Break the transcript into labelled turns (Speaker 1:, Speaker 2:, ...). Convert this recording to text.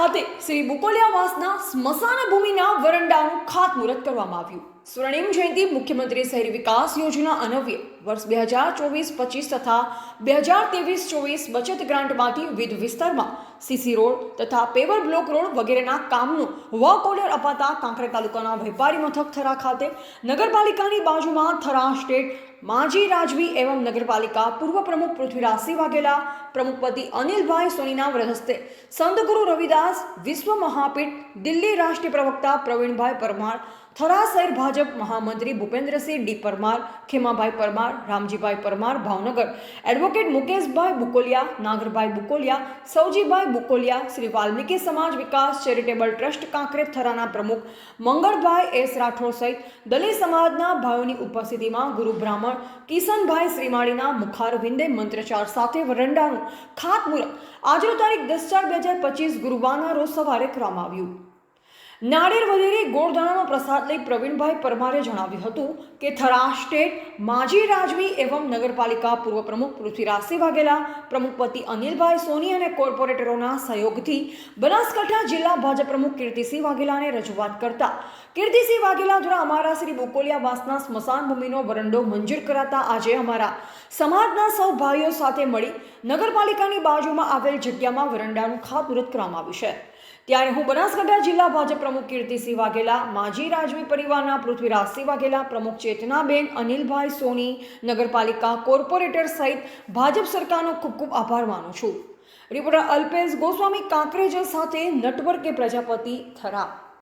Speaker 1: ખાતે શ્રી બુકોલિયાવાસના સ્મશાન ભૂમિના વરંડાનું ખાતમુહૂર્ત કરવામાં આવ્યું. સ્વર્ણિમ જયંતિ મુખ્યમંત્રી શહેરી વિકાસ યોજના અનવ્ય વર્ષ બે હજાર ચોવીસ, પચીસ તથા બે હજાર ત્રેવીસ, ચોવીસ બચત ગ્રાન્ટમાંથી વિવિધ વિસ્તારમાં સીસી રોડ તથા પેવર બ્લોક રોડ વગેરેના કામનું વર્ક ઓર્ડર અપાતા કાંકરેજ તાલુકાના વેપારી મથક થરા ખાતે નગરપાલિકાની બાજુમાં થરા સ્ટેટ માજી રાજવી એવં નગરપાલિકા પૂર્વ પ્રમુખ પૃથ્વીરાજસિંહ વાઘેલા પ્રમુખપતિ અનિલભાઈ સોનીના વ્રહસ્તે સંતગુરુ રવિદાસ, વિશ્વ મહાપીઠ, દિલ્હી રાષ્ટ્રીય પ્રવક્તા પ્રવીણભાઈ પરમાર, થરા શહેર ભાજપ મહામંત્રી ભૂપેન્દ્રસિંહ ડી પરમાર, ખેમાભાઈ પરમાર રામજીભાઈ પરમાર, ભાવનગર. એડવોકેટ મુકેશભાઈ બુકોલિયા, નાગરભાઈ બુકોલિયા સૌજીભાઈ બુકોલિયા, શ્રી વાલ્મીકી સમાજ વિકાસ ચેરિટેબલ ટ્રસ્ટ કાંકરેજ થરાના પ્રમુખ, મંગળભાઈ એસ રાઠોડ સહિત દલિત સમાજના ભાઈઓની ઉપસ્થિતિમાં ગુરુ બ્રાહ્મણ, કિશનભાઈ શ્રીમાળીના મુખારવિંદે મંત્રચાર સાથે વરંડાનું ખાતમુહૂર્ત. આજનો તારીખ દસ ચાર બે હજાર પચીસ ગુરુવારના રોજ સવારે કરવામાં આવ્યું. નાળિયેર વગેરે ગોળદાણાનો પ્રસાદ લઈ પ્રવીણભાઈ પરમારે જણાવ્યું હતું કે થરા સ્ટેટ, માજી રાજવી એવં નગરપાલિકા પૂર્વ પ્રમુખ પૃથ્વીરાજસિંહ વાઘેલા પ્રમુખપતિ અનિલભાઈ સોની અને કોર્પોરેટરોના સહયોગથી બનાસકાંઠા જિલ્લા ભાજપ પ્રમુખ કીર્તિસિંહ વાઘેલાને રજૂઆત કરતા. કીર્તિસિંહ વાઘેલા દ્વારા અમારા શ્રી બોકોલિયા વાસના સ્મશાન ભૂમિનો વરંડો મંજૂર કરાતા આજે અમારા સમાજના સૌ ભાઈઓ સાથે મળી નગરપાલિકાની બાજુમાં આવેલ જગ્યામાં વરંડાનું ખાતમુહૂર્ત કરવામાં આવ્યું છે. ત્યારે હું બનાસકાંઠા જિલ્લા ભાજપ પ્રમુખ કીર્તિસિંહ વાઘેલા, માજી રાજવી પરિવારના પૃથ્વીરાજસિંહ વાઘેલા, પ્રમુખ ચેતનાબેન, અનિલભાઈ સોની, નગરપાલિકા કોર્પોરેટર સહિત ભાજપ સરકારનો ખૂબ ખૂબ આભાર માનું છું. રિપોર્ટર અલ્પેશ ગોસ્વામી કાંકરેજ સાથે નટવર્કે પ્રજાપતિ થરા